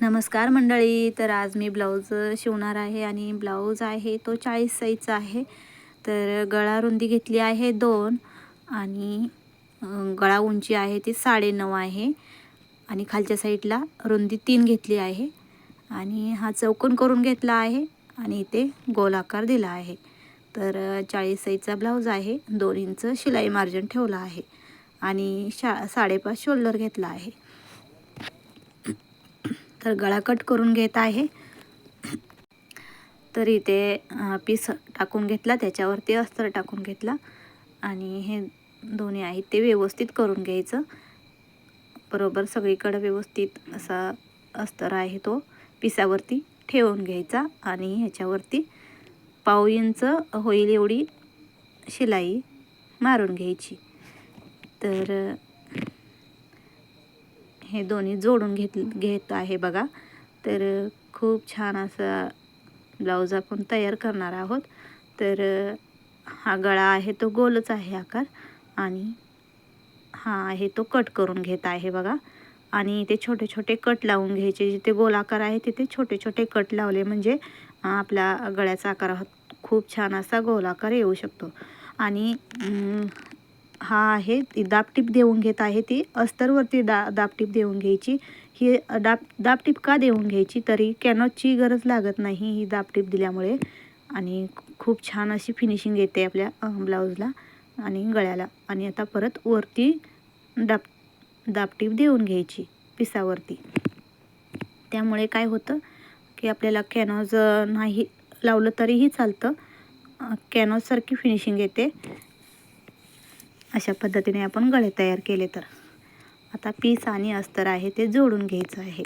नमस्कार मंडळी तर आज मी ब्लाऊज शिवणार आहे आणि ब्लाऊज आहे तो चाळीस साईजचा आहे. तर गळा रुंदी घेतली आहे दोन आणि गळा उंची आहे ती साडेनऊ आहे आणि खालच्या साईडला रुंदी तीन घेतली आहे आणि हा चौकोन करून घेतला आहे आणि इथे गोलाकार दिला आहे. तर चाळीस साईजचा ब्लाऊज आहे दोन इंच शिलाई मार्जिन ठेवला आहे आणि शा साडेपाच शोल्डर घेतला आहे. तर गळा कट करून घेत आहे. तर इथे पीस टाकून घेतला त्याच्यावरती अस्तर टाकून घेतला. आणि हे दोन्ही आहेत ते व्यवस्थित करून घ्यायचं. बरोबर सगळीकडं व्यवस्थित असा अस्तर आहे तो. पिसावरती ठेवून घ्यायचा आणि ह्याच्यावरती पाव इंच होईल एवढी शिलाई मारून घ्यायची. तर हे दोन्ही जोडून घेत घेत आहे बघा. तर खूप छान असा ब्लाऊज आपण तयार करणार आहोत. तर हा गळा आहे तो गोलच आहे आकार. आणि हा आहे तो कट करून घेत आहे बघा. आणि इथे छोटे छोटे कट लावून घ्यायचे. जिथे गोलाकार आहे तिथे छोटे छोटे कट लावले. म्हणजे आपला गळ्याचा आकार खूप छान असा गोलाकार येऊ शकतो. आणि हा आहे. ती दाबटीप देऊन घेत आहे ती. अस्तरवरती दा दाबटीप देऊन घ्यायची. ही दाब दाबटीप का देऊन घ्यायची? तरी कॅनॉटची गरज लागत नाही ही दाबटीप दिल्यामुळे. आणि खूप छान अशी फिनिशिंग येते आपल्या ब्लाऊजला आणि गळ्याला. आणि आता परत वरती दाब दाबटीप देऊन घ्यायची पिसावरती. त्यामुळे काय होतं की आपल्याला कॅनॉज नाही लावलं तरीही चालतं. कॅनॉजसारखी फिनिशिंग येते. अशा पद्धतीने आपण गळे तयार केले तर. आता पीस आणि अस्तर आहे ते जोडून घ्यायचं आहे.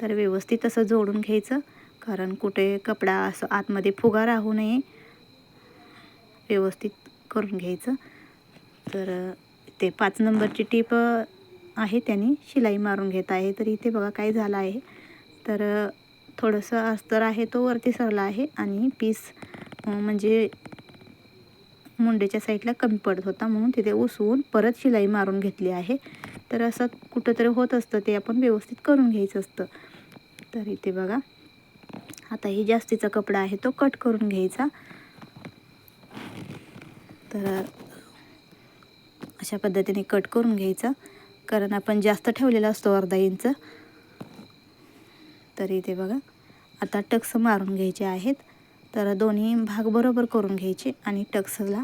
तर व्यवस्थित असं जोडून घ्यायचं. कारण कुठे कपडा असं आतमध्ये फुगा राहू नये. व्यवस्थित करून घ्यायचं. तर ते पाच नंबरची टीप आहे त्यांनी. शिलाई मारून घेत आहे. तर इथे बघा काय झालं आहे. तर थोडंसं अस्तर आहे तो वरती सरला आहे. आणि पीस म्हणजे मुंडेच्या साईडला कमी पडत होता म्हणून तिथे उसवून परत शिलाई मारून घेतली आहे. तर असं कुठंतरी होत असतं ते आपण व्यवस्थित करून घ्यायचं असतं. तर इथे बघा. आता ही जास्तीचा कपडा आहे तो कट करून घ्यायचा. तर अशा पद्धतीने कट करून घ्यायचा. कारण आपण जास्त ठेवलेला असतो अर्धा इंच. तर इथे बघा. आता टक्स मारून घ्यायचे आहेत. तर दोन्ही भाग बरोबर करून घ्यायचे आणि टक्सला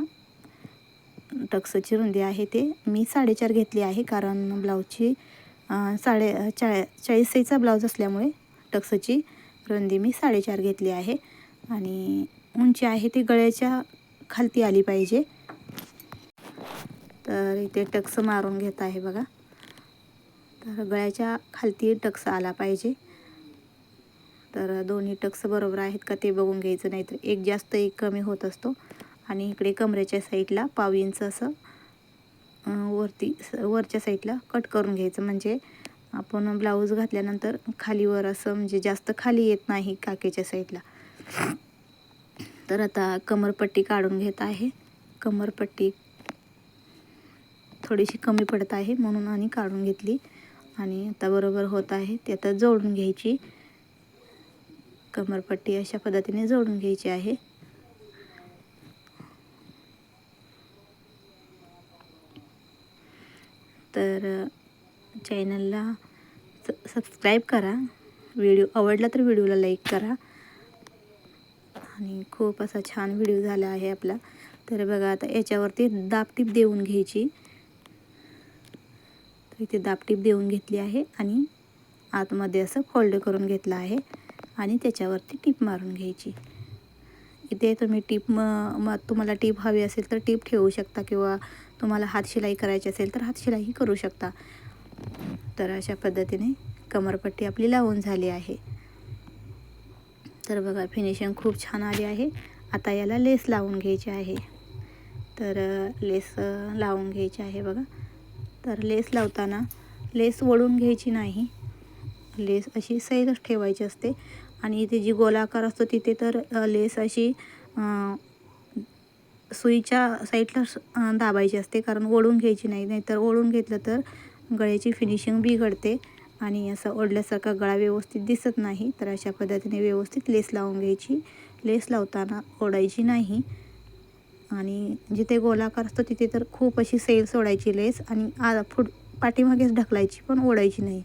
टक्सची रुंदी आहे ते मी साडेचार घेतली आहे कारण ब्लाऊजची साडे चा चाळीस साईजचा ब्लाऊज असल्यामुळे टक्सची रुंदी मी साडेचार घेतली आहे आणि उंची आहे ती गळ्याच्या खालती आली पाहिजे. तर इथे टक्स मारून घेत आहे बघा. तर गळ्याच्या खालती टक्स आला पाहिजे. तर दोन्ही टक्स बरोबर आहेत का ते बघून घ्यायचं नाहीतर एक जास्त एक कमी होत असतो. आणि इकडे कमरेच्या साईडला पाव इंच असं वरती स- वरच्या साईडला कट करून घ्यायचं. म्हणजे आपण ब्लाऊज घातल्यानंतर खालीवर असं म्हणजे जास्त खाली येत नाही काकेच्या साईडला. तर आता कमरपट्टी काढून घेत आहे. कमरपट्टी थोडीशी कमी पडत आहे म्हणून आणि काढून घेतली. आणि आता बरोबर होत आहे. ते आता जोडून घ्यायची. कमरपट्टी अशा पद्धतीने जोडून घ्यायची आहे. तर चॅनलला सबस्क्राईब करा. व्हिडिओ आवडला तर व्हिडिओला लाईक करा. आणि खूप असा छान व्हिडिओ झाला आहे आपला. तर बघा आता याच्यावरती दापटीप देऊन घ्यायची. तर इथे दापटीप देऊन घेतली आहे आणि आतमध्ये असं फोल्ड करून घेतलं आहे. आणि त्याच्यावरती टीप मारून घ्यायची. इथे तुम्ही टीप म म तुम्हाला टीप हवी असेल तर टीप ठेवू शकता किंवा तुम्हाला हातशिलाई करायची असेल तर हात शिलाईही करू शकता. तर अशा पद्धतीने कमरपट्टी आपली लावून झाली आहे. तर बघा फिनिशिंग खूप छान आली आहे. आता याला लेस लावून घ्यायची आहे. तर लेस लावून घ्यायची आहे बघा. तर लेस लावताना लेस वळून घ्यायची नाही. लेस अशी सैलच ठेवायची असते. आणि इथे जी गोलाकार असतो तिथे तर लेस अशी सुईच्या साईडला स- दाबायची असते. कारण ओढून घ्यायची नाही. नाहीतर ओढून घेतलं तर गळ्याची फिनिशिंग बिघडते. आणि असं ओढल्यासारखा गळा व्यवस्थित दिसत नाही. तर अशा पद्धतीने व्यवस्थित लेस लावून घ्यायची. लेस लावताना ओढायची नाही. आणि जिथे गोलाकार असतो तिथे तर खूप अशी सेल सोडायची लेस. आणि आ फुट पाठीमागेच ढकलायची पण ओढायची नाही.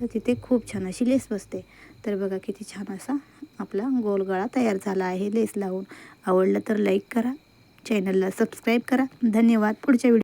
तर तिथे खूप छान अशी लेस बसते. तर बघा किती छान असा आपला गोलगळा तयार झाला आहे. लेस लावून आवडलं तर लाईक करा. चॅनलला सबस्क्राईब करा. धन्यवाद. पुढच्या व्हिडिओ